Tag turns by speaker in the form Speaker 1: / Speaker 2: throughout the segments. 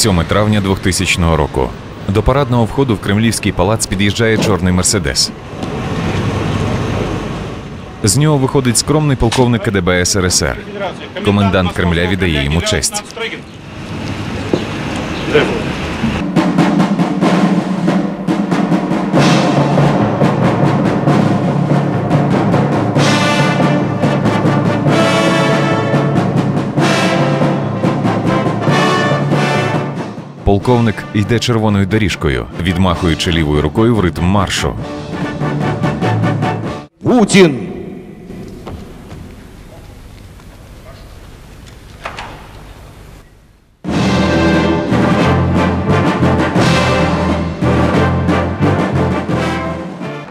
Speaker 1: 7 травня 2000 року. До парадного входу в Кремлівський палац під'їжджає чорний мерседес. З нього виходить скромний полковник КДБ СРСР. Комендант Кремля віддає йому честь. Полковник йде червоною доріжкою, відмахуючи лівою рукою в ритм маршу.
Speaker 2: Путин!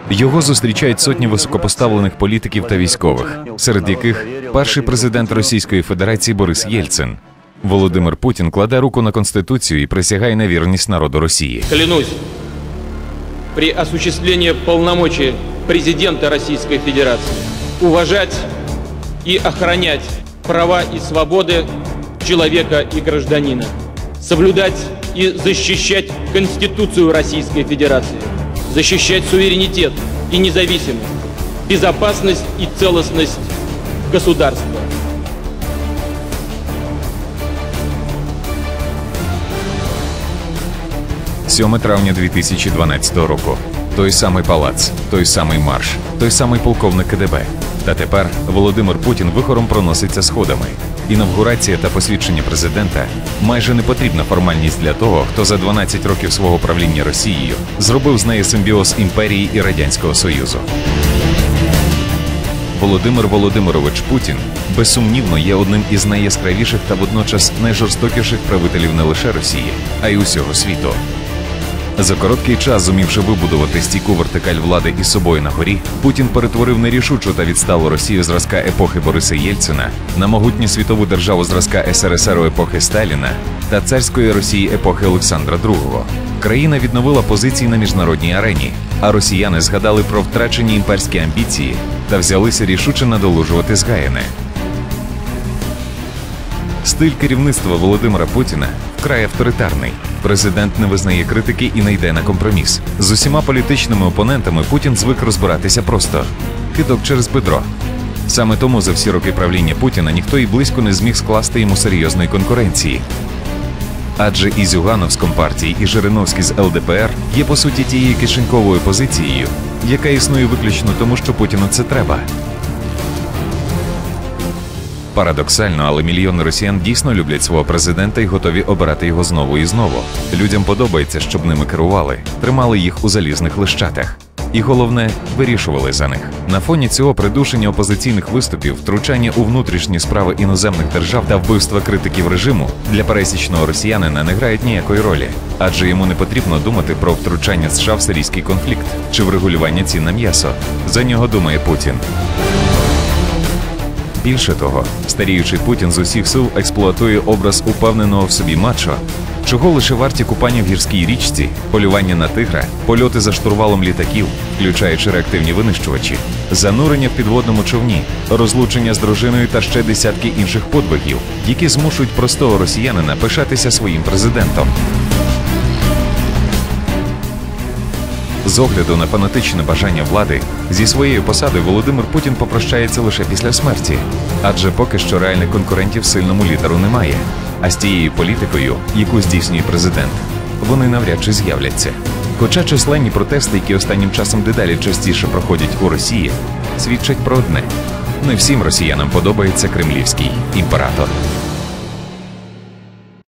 Speaker 1: Його зустрічають сотні високопоставлених політиків та військових, серед яких перший президент Російської Федерації Борис Єльцин. Володимир Путін кладе руку на конституцію і присягає на вірність народу Росії.
Speaker 3: Клянусь при осуществлении полномочий президента Российской Федерации уважать и охранять права и свободы человека и гражданина, соблюдать и защищать Конституцию Российской Федерации, защищать суверенитет и независимость, безопасность и целостность государства. –
Speaker 1: 7 травня 2012 року. Той самий палац, той самий марш, той самий полковник КДБ. Та тепер Володимир Путін вихором проноситься сходами. Інавгурація та посвідчення президента майже не потрібна формальність для того, хто за 12 років свого правління Росією зробив з неї симбіоз імперії і радянського союзу. Володимир Володимирович Путін безсумнівно є одним із найяскравіших та водночас найжорстокіших правителів не лише Росії, а й усього світу. За короткий час, зумівши вибудувати стійку вертикаль влади із собою на горі, Путін перетворив нерішучу та відсталу Росію зразка епохи Бориса Єльцина на могутню світову державу зразка СРСР епохи Сталіна та царської Росії епохи Олександра II. Країна відновила позиції на міжнародній арені, а росіяни згадали про втрачені імперські амбіції та взялися рішуче надолужувати згаяне. Стиль керівництва Володимира Путіна вкрай авторитарний. Президент не визнає критики і не йде на компроміс. З усіма політичними опонентами Путін звик розбиратися просто кидок через бедро. Саме тому за всі роки правління Путіна ніхто і близько не зміг скласти йому серйозної конкуренції. Адже і Зюганов з Компартії, і Жириновський з ЛДПР є по суті тією кишеньковою позицією, яка існує виключно тому, що Путіну це треба. Парадоксально, але мільйони росіян дійсно люблять свого президента і готові обирати його знову і знову. Людям подобається, щоб ними керували, тримали їх у залізних лищатах. І головне, вирішували за них. На фоні цього придушення опозиційних виступів, втручання у внутрішні справи іноземних держав та вбивства критиків режиму для пересічного росіянина не грають ніякої ролі, адже йому не потрібно думати про втручання США в сирійський конфлікт чи врегулювання цін на м'ясо. За нього думає Путін. Більше того, старіючий Путін з усіх сил експлуатує образ упевненого в собі мачо, чого лише варті купання в гірській річці, полювання на тигра, польоти за штурвалом літаків, включаючи реактивні винищувачі, занурення в підводному човні, розлучення з дружиною та ще десятки інших подвигів, які змушують простого росіянина пишатися своїм президентом. З огляду на фанатичне бажання влади зі своєю посадою Володимир Путін попрощається лише після смерті, адже поки що реальних конкурентів сильному лідеру немає. А з тією політикою, яку здійснює президент, вони навряд чи з'являться. Хоча численні протести, які останнім часом дедалі частіше проходять у Росії, свідчать про одне: не всім росіянам подобається кремлівський імператор.